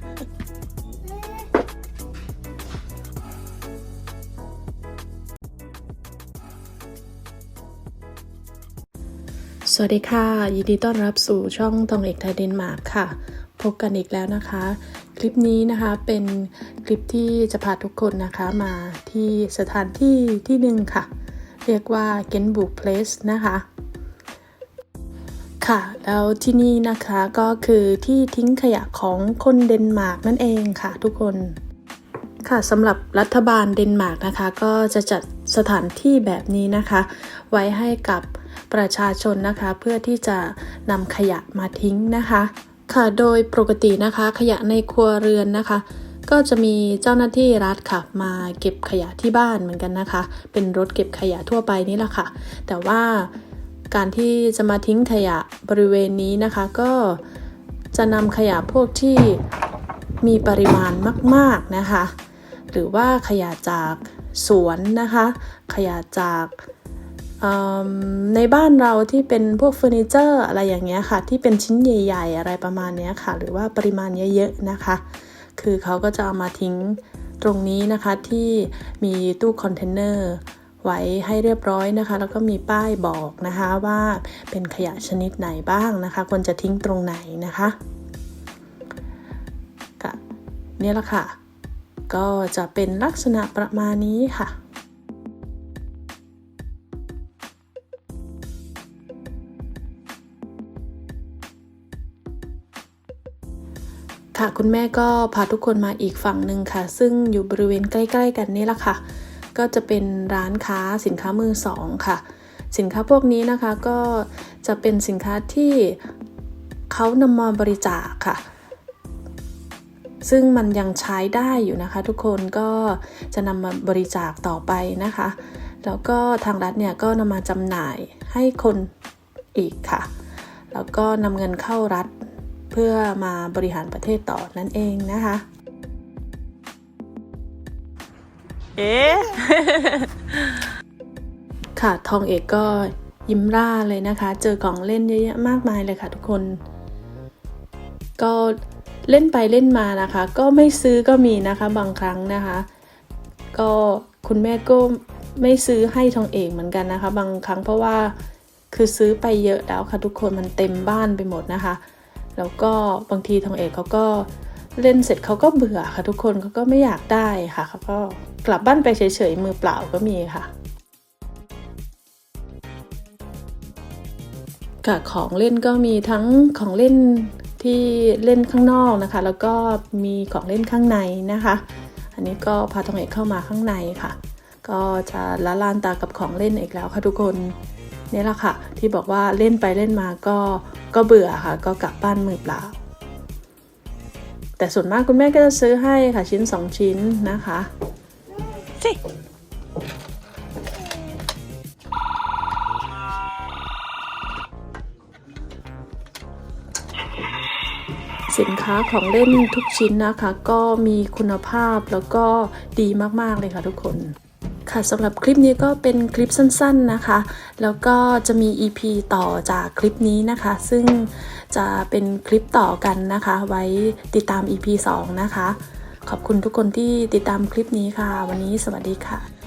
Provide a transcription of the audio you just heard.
สวัสดีค่ะ ยินดีต้อนรับสู่ช่องตองเอกไทยเดนมาร์กค่ะ พบกันอีกแล้วนะคะ คลิปนี้นะคะเป็นคลิปที่จะพาทุกคนนะคะมาที่สถานที่ที่หนึ่งค่ะ เรียกว่าเกนบุกเพลสนะคะ ค่ะ แล้วที่นี่นะคะก็คือที่ทิ้งขยะของคนเดนมาร์กนั่นเองค่ะทุกคนค่ะสำหรับรัฐบาลเดนมาร์กนะคะ ก็จะจัดสถานที่แบบนี้นะคะ ไว้ให้กับประชาชนนะคะ เพื่อที่จะนำขยะมาทิ้งนะคะ ค่ะโดยปกตินะคะ ขยะในครัวเรือนนะคะ ก็จะมีเจ้าหน้าที่รัฐค่ะ มาเก็บขยะที่บ้านเหมือนกันนะคะ เป็นรถเก็บขยะทั่วไปนี่แหละค่ะ แต่ว่า การที่จะมาทิ้งขยะบริเวณนี้นะคะ ก็จะนำขยะพวกที่มีปริมาณมากๆนะคะ หรือว่าขยะจากสวนนะคะ ขยะจากในบ้านเราที่เป็นพวกเฟอร์นิเจอร์อะไรอย่างเงี้ยค่ะ ที่เป็นชิ้นใหญ่ ๆ อะไรประมาณเนี้ยค่ะ หรือว่าปริมาณเยอะๆนะคะ คือเขาก็จะเอามาทิ้งตรงนี้นะคะที่มีตู้คอนเทนเนอร์ ไว้ให้เรียบร้อยนะคะ แล้วก็มีป้ายบอกนะคะว่าเป็นขยะชนิดไหนบ้างนะคะ ควรจะทิ้งตรงไหนนะคะก็นี่แหละค่ะ ก็จะเป็นลักษณะประมาณนี้ค่ะค่ะคุณแม่ก็พาทุกคนมาอีกฝั่งหนึ่งค่ะ ซึ่งอยู่บริเวณใกล้ ๆ กันนี่แหละค่ะ ก็จะเป็นร้านค้าสินค้ามือสองค่ะ สินค้าพวกนี้นะคะก็จะเป็นสินค้าที่เขานำมาบริจาคค่ะ ซึ่งมันยังใช้ได้อยู่นะคะ ทุกคนก็จะนำมาบริจาคต่อไปนะคะ แล้วก็ทางรัฐเนี่ยก็นำมาจำหน่ายให้คนอีกค่ะ แล้วก็นำเงินเข้ารัฐเพื่อมาบริหารประเทศต่อนั่นเองนะคะ เอ๊ะค่ะทองเอกก็ยิ้มร่าเลยนะคะ เจอของเล่นเยอะแยะมากมายเลยค่ะทุกคน ก็เล่นไปเล่นมานะคะ ก็ไม่ซื้อก็มีนะคะบางครั้งนะคะ ก็คุณแม่ก็ไม่ซื้อให้ทองเอกเหมือนกันนะคะ บางครั้งเพราะว่าคือซื้อไปเยอะแล้วค่ะทุกคนมันเต็มบ้านไปหมดนะคะ แล้วก็บางทีทองเอกเขาก็ เล่นเสร็จเขาก็เบื่อค่ะทุกคนเขาก็ไม่อยากได้ค่ะเขาก็กลับบ้านไปเฉยๆมือเปล่าก็มีค่ะกับของเล่นก็มีทั้งของเล่นที่เล่นข้างนอกนะคะ แล้วก็มีของเล่นข้างในนะคะ อันนี้ก็พาทองเอกเข้ามาข้างในค่ะ ก็จะละลานตากับของเล่นอีกแล้วค่ะทุกคนนี่แหละค่ะ ที่บอกว่าเล่นไปเล่นมาก็ก็เบื่อค่ะ ก็กลับบ้านมือเปล่า แต่ส่วนมากคุณแม่ก็จะซื้อให้ค่ะชิ้น 2 ชิ้นนะคะสิสินค้าของเล่นทุกชิ้นนะคะ ก็มีคุณภาพแล้วก็ดีมาก ๆ เลยค่ะทุกคน ค่ะสำหรับคลิปนี้ก็เป็นคลิปสั้นๆนะคะ แล้วก็จะมี EP ต่อจากคลิปนี้นะคะ ซึ่งจะเป็นคลิปต่อกันนะคะ ไว้ติดตาม EP 2 นะคะ ขอบคุณทุกคนที่ติดตามคลิปนี้ค่ะ วันนี้สวัสดีค่ะ